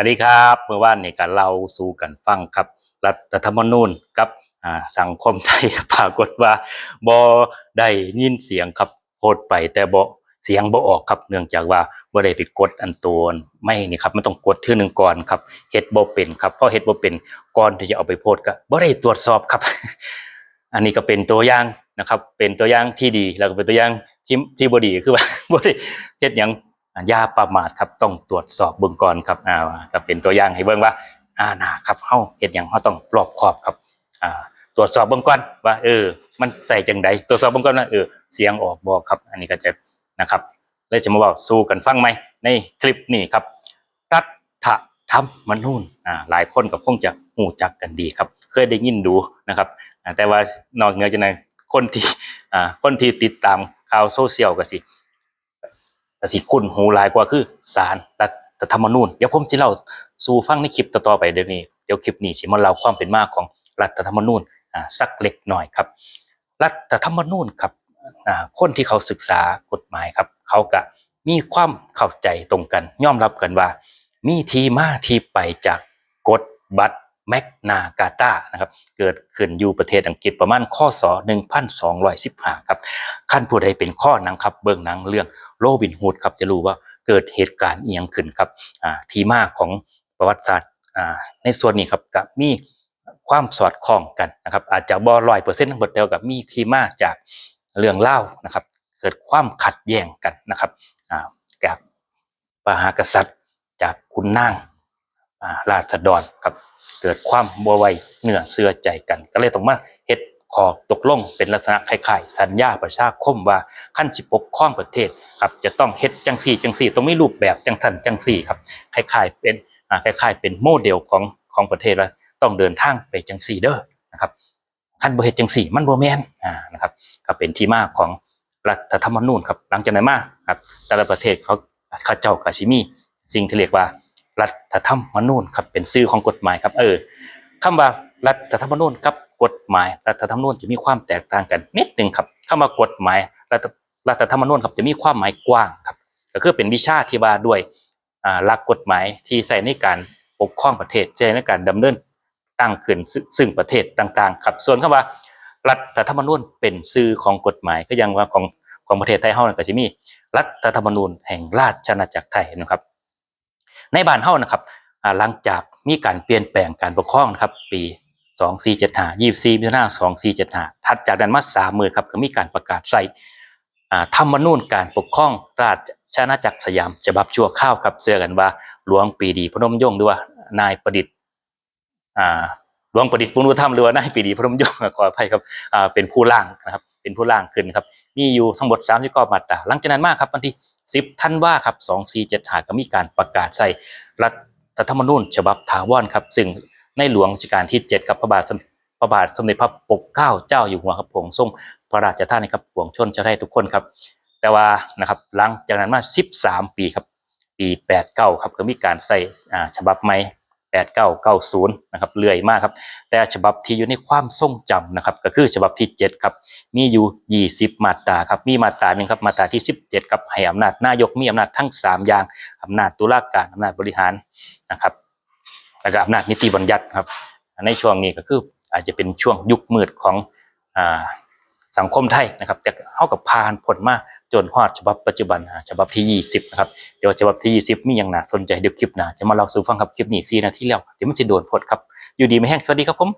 วัสดีครับเมื่อวานนี่ก็เราสู่กันฟังครับ รัฐธรรมนูญกับสังคมไทยปรากฏว่าบ่ได้ยินเสียงครับโพดไปแต่บ่เสียงบ่ออกครับเนื่องจากว่าบ่ได้ไปกดอันตัวไม่นี่ครับมันต้องกดเทื่อหนึ่งก่อนครับเฮ็ดบ่เป็นครับเพราะเฮ็ดบ่เป็นก่อนที่จะเอาไปโพสต์ก็บ่ได้ตรวจสอบครับ อันนี้ก็เป็นตัวอย่างนะครับ เป็นตัวอย่างที่ดีแล้วก็เป็นตัวอย่างที่ที่บ่ดีคือว่าบ่ได้เฮ็ดหยัง ยาประมาทครับต้องตรวจสอบเบื้องก่อนครับอ่าก็เป็นตัวอย่างให้เบิ่งว่าอ่านาครับเฮาเฮ็ดหยังเฮาต้องรอบคอบครับอ่าตรวจสอบเบื้องก่อนว่า เออ มันใส่จังใดตรวจสอบเบื้องก่อนว่าเออเสียงออกบ่ครับ อันนี้ก็จะนะครับเลยจะมาเว้าสู่กันฟังไหมในคลิปนี้ครับรัฐธรรมนูญอ่าหลายคนก็คงจะหูจักกันดีครับ เคยได้ยินดูนะครับแต่ว่านอกเหนือจากนั้นคนที่อ่าคนที่ติดตามข่าวโซเชียลก็สิ ก็สิคุ้นหูหลายกว่าคือสารรัฐธรรมนูญเดี๋ยวผมจะเล่าสู่ฟังในคลิปต่อๆไปเดี๋ยวนี้เดี๋ยวคลิปนี้สิมาเล่าความเป็นมาของรัฐธรรมนูญอ่าสักเล็กหน่อยครับ รัฐธรรมนูญครับอ่าคนที่เขาศึกษากฎหมายครับ เขาก็มีความเข้าใจตรงกันยอมรับกันว่า มีทีมาที่ไปจากกฎบัตร แมกนากาตานะครับเกิดขึ้นอยู่ประเทศอังกฤษประมาณข้อศ1215ครับขั้นผู้ใดเป็นข้อหนังครับเบื้องหนังเรื่องโรบินฮูดครับจะรู้ว่าเกิดเหตุการณ์เอียงขึ้นครับที่มาของประวัติศาสตร์ในส่วนนี้ครับก็มีความสอดคล้องกันนะครับอาจจะบ่ร้อยเปอร์เซ็นต์ทั้งหมดเดียวกับมีที่มาจากเรื่องเล่านะครับ เกิดความขัดแย้งกันนะครับจากปหากษัตริย์จากคุณนางอ่า ราษฎรครับเกิดความบัวไวเหนือเสื่อใจกัน ก็เลยต้องมาเฮ็ดขอตกลงเป็นลักษณะคล้ายๆสัญญาประชาคมว่าขั้นสิปกครองประเทศครับจะต้องเฮ็ดจังสี่จังสี่ต้องมีรูปแบบจังทันจังสี่ครับคล้ายๆเป็นอ่าคล้ายๆ เป็นโมเดลของของประเทศว่าต้องเดินทางไปจังสี่เด้อนะครับขั้นบ่เฮ็ดจังสี่มันบ่แม่นอ่านะครับก็เป็นที่มาของรัฐธรรมนูญครับหลังจากนั้นมาครับแต่ละประเทศเขาเขาเจ้าก็สิมีสิ่งที่เรียกว่า รัฐธรรมนูญครับเป็นชื่อของกฎหมายครับ เออคำว่ารัฐธรรมนูญกับกฎหมายรัฐธรรมนูญจะมีความแตกต่างกันนิดหนึ่งครับคำว่ากฎหมายรัฐรัฐธรรมนูญครับจะมีความหมายกว้างครับ ก็คือเป็นวิชาที่ว่าด้วยอ่าหลักกฎหมายที่ใช้ในการปกครองประเทศใช้ในการดำเนินตั้งขึ้นซึ่งประเทศต่างๆ ครับ ส่วนคำว่ารัฐธรรมนูญเป็นชื่อของกฎหมายก็ยังว่าของของประเทศไทยเฮานั่นก็จะมีรัฐธรรมนูญแห่งราชอาณาจักรไทยนะครับ ในบ้านเฮานะครับหลังจากมีการเปลี่ยนแปลงการปกครองนะครับ ปี2475 24มิถุนายน2475ถัดจากนั้นมา3มือครับก็มีการประกาศใส่ธรรมนูญการปกครองราชอาณาจักรสยามฉบับชั่วคราวครับเชื่อกันว่าหลวงปีดีพนมยงค์หรือว่านายประดิษฐ์หลวงประดิษฐ์ปุณณธรรมหรือว่านายปีดีพนมยงค์ขออภัยครับเป็นผู้ร่างนะครับ เป็นผู้ร่างขึ้นครับ มีอยู่ทั้งหมด39มาตราหลังจากนั้นมากครับวันที่ 10ธันว่าครับ2475ก็มีการประกาศใส่รัฐธรรมนูญฉบับถาวรครับ ซึ่งในหลวงรัชกาลที่ 7 ครับพระบาทสมพระบาทสมเด็จพระปกเกล้าเจ้าอยู่หัวครับผงทรงพระราชทานนะครับปวงชนชาวไทยทุกคนครับ แต่ว่านะครับหลังจากนั้นมา 13 ปีครับ ปี 89 ครับก็มีการใส่ฉบับใหม่ 8990นะครับเรื่อยมากครับ แต่ฉบับที่อยู่ในความทรงจำนะครับ ก็คือฉบับที่7ครับ มีอยู่20มาตราครับ มีมาตราหนึ่งครับ มาตราที่17ครับ ให้อำนาจนายกมีอำนาจทั้ง3อย่างอำนาจตุลาการอำนาจบริหารนะครับแล้วก็อำนาจนิติบัญญัติครับ ในช่วงนี้ก็คืออาจจะเป็นช่วงยุคมืดของอ่า สังคมไทยนะครับแต่เข้ากับผ่านผลมาจนฮอดฉบับปัจจุบันฉบับที่ 20นะครับเดี๋ยวฉบับที่ 20 มีอย่างน่าสนใจเดี๋ยวคลิปหนาจะมาเล่าสู่ฟังครับคลิปนี้4นาทีแล้วเดี๋ยวมันจะโดนพดครับอยู่ดีไม่แห้งสวัสดีครับผม